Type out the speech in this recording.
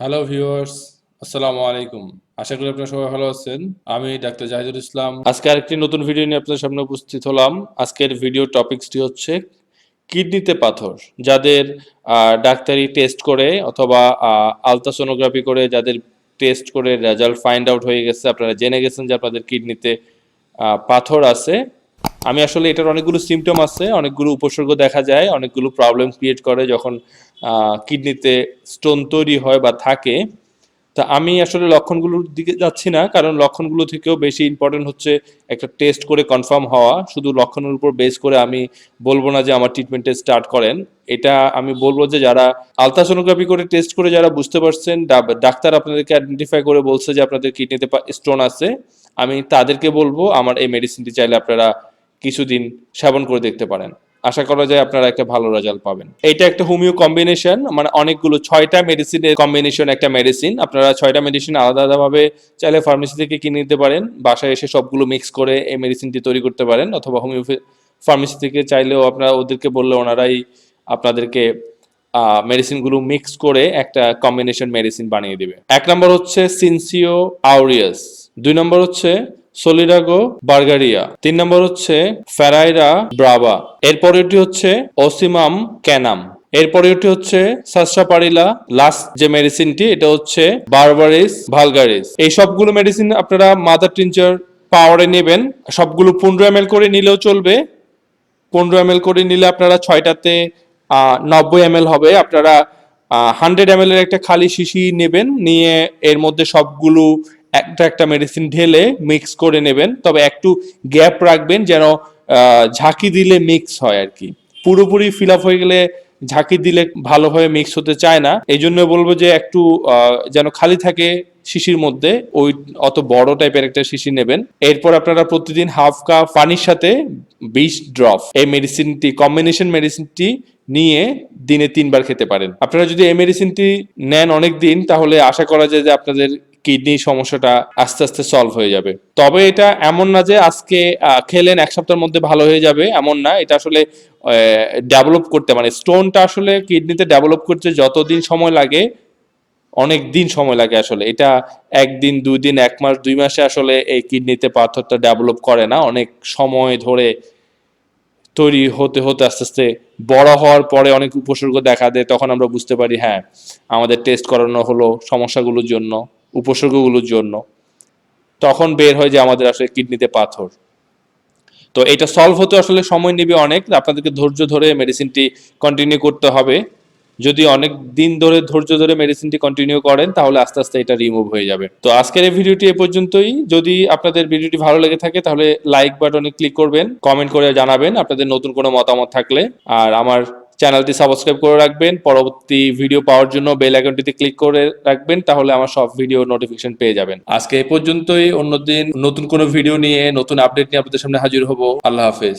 Hello viewers আসসালামু আলাইকুম আশা করি আপনারা সবাই ভালো আছেন। আমি ডাক্তার জাহিদুল ইসলাম। আজকে আরেকটি নতুন ভিডিও নিয়ে আপনাদের সামনে উপস্থিত হলাম। আজকের ভিডিও টপিকসটি হচ্ছে কিডনিতে পাথর। যাদের ডাক্তারি টেস্ট করে অথবা আলট্রাসোনোগ্রাফি করে যাদের টেস্ট করে রেজাল্ট ফাইন্ড আউট হয়ে গেছে, আপনারা জেনে গেছেন যে আপনাদের কিডনিতে পাথর আছে। আমি আসলে এটার অনেকগুলো সিমটম আছে, অনেকগুলো উপসর্গ দেখা যায়, অনেকগুলো প্রবলেম ক্রিয়েট করে যখন কিডনিতে স্টোন তৈরি হয় বা থাকে। তা আমি আসলে লক্ষণগুলোর দিকে যাচ্ছি না, কারণ লক্ষণগুলো থেকেও বেশি ইম্পর্টেন্ট হচ্ছে একটা টেস্ট করে কনফার্ম হওয়া। শুধু লক্ষণের উপর বেস করে আমি বলব না যে আমার ট্রিটমেন্টে স্টার্ট করেন। এটা আমি বলব যে যারা আলট্রাসোনোগ্রাফি করে টেস্ট করে যারা বুঝতে পারছেন ডাক্তার আপনাদেরকে আইডেন্টিফাই করে বলছে যে আপনাদের কিডনিতে স্টোন আছে। আমি তাদেরকে বলব, আমার এই মেডিসিনটি চাইলে আপনারা কিছুদিন সেবন করে দেখতে পারেন। আশা করা যায় আপনারা একটা ভালো রেজাল্ট পাবেন। এটা একটা হোমিও কম্বিনেশন মানে অনেকগুলো ছয়টা মেডিসিনের কম্বিনেশন একটা মেডিসিন আপনারা ছয়টা মেডিসিন আলাদা আলাদাভাবে চাইলে ফার্মেসি থেকে কিনে নিতে পারেন। বাসায় এসে সবগুলো মিক্স করে এই মেডিসিনটি তৈরি করতে পারেন। অথবা হোমিও ফার্মেসি থেকে চাইলেও আপনারা ওদেরকে বললে ওনারাই আপনাদেরকে মেডিসিনগুলো মিক্স করে একটা কম্বিনেশন মেডিসিন বানিয়ে দিবে। এক নম্বর হচ্ছে সিনসিও আউরিয়াস দুই নম্বর হচ্ছে সোলিডাগো বার্গারিয়া। তিন নম্বর হচ্ছে ফেরাইরা ব্রাভা। এরপরেরটি হচ্ছে অসিমাম ক্যানাম। এরপরেরটি হচ্ছে সাসরাপারিলা লাস্ট যে মেডিসিনটি, এটা হচ্ছে বারবারিস ভালগারিস। এই সবগুলো মেডিসিন আপনারা মাদার টিনচার পাওয়ারে নেবেন। সবগুলো পনেরো এম করে নিলেও চলবে। পনেরো এম করে নিলে আপনারা ছয়টাতে নব্বই এম হবে। আপনারা হান্ড্রেড এম এর একটা খালি শিশি নেবেন। নিয়ে এর মধ্যে সবগুলো একটা একটা মেডিসিন ঢেলে মিক্স করে নেবেন। তবে একটু গ্যাপ রাখবেন যেন ঝাঁকি দিলে মিক্স হয় আর কি। পুরোপুরি ফিল আপ হয়ে গেলে ঝাঁকি দিলে ভালোভাবে মিক্স হতে চায় না। এই জন্য বলব যে একটু যেন খালি থাকে শিশির মধ্যে, ওই অত বড় টাইপের একটা শিশি নেবেন। এরপর আপনারা প্রতিদিন হাফ কাপ পানির সাথে বিশ ড্রপ এই মেডিসিনটি কম্বিনেশন মেডিসিনটি নিয়ে দিনে তিনবার খেতে পারেন। আপনারা যদি এই মেডিসিনটি নেন অনেক দিন তাহলে আশা করা যায় যে আপনাদের কিডনি সমস্যাটা আস্তে আস্তে সলভ হয়ে যাবে। তবে এটা এমন না যে আজকে খেলেন এক সপ্তাহের মধ্যে ভালো হয়ে যাবে, এমন না। এটা আসলে ডেভেলপ করতে মানে স্টোনটা আসলে কিডনিতে ডেভেলপ করতে যতদিন সময় লাগে, অনেক দিন সময় লাগে আসলে। এটা একদিন, দুই দিন, এক মাস, দুই মাসে আসলে এই কিডনিতে পাথরটা ডেভেলপ করে না। অনেক সময় ধরে তৈরি হতে হতে আস্তে আস্তে বড় হওয়ার পরে অনেক উপসর্গ দেখা দেয়, তখন আমরা বুঝতে পারি হ্যাঁ আমাদের টেস্ট করানো হলো সমস্যাগুলোর জন্য। উপসর্গগুলোর জন্য, তখন বের হয় যে আমাদের আসলে কিডনিতে পাথর। তো এটা সলভ হতে আসলে সময় নেবে অনেক, আপনাদেরকে ধৈর্য ধরে মেডিসিনটি কন্টিনিউ করতে হবে। যদি অনেক দিন ধরে ধৈর্য ধরে মেডিসিনটি কন্টিনিউ করেন, তাহলে আস্তে আস্তে এটা রিমুভ হয়ে যাবে। তো আজকের এই ভিডিওটি এ পর্যন্তই। যদি আপনাদের ভিডিওটি ভালো লেগে থাকে, তাহলে লাইক বাটনে ক্লিক করবেন কমেন্ট করে জানাবেন আপনাদের নতুন কোনো মতামত থাকলে। আর আমার চ্যানেলটি সাবস্ক্রাইব করে রাখবেন। পরবর্তী ভিডিও পাওয়ার জন্য বেল আইকনটিতে ক্লিক করে রাখবেন, তাহলে আমার সব ভিডিও নোটিফিকেশন পেয়ে যাবেন। আজকে এ পর্যন্তই, অন্যদিন নতুন কোনো ভিডিও নিয়ে, নতুন আপডেট নিয়ে আপনাদের সামনে হাজির হব। আল্লাহ হাফেজ।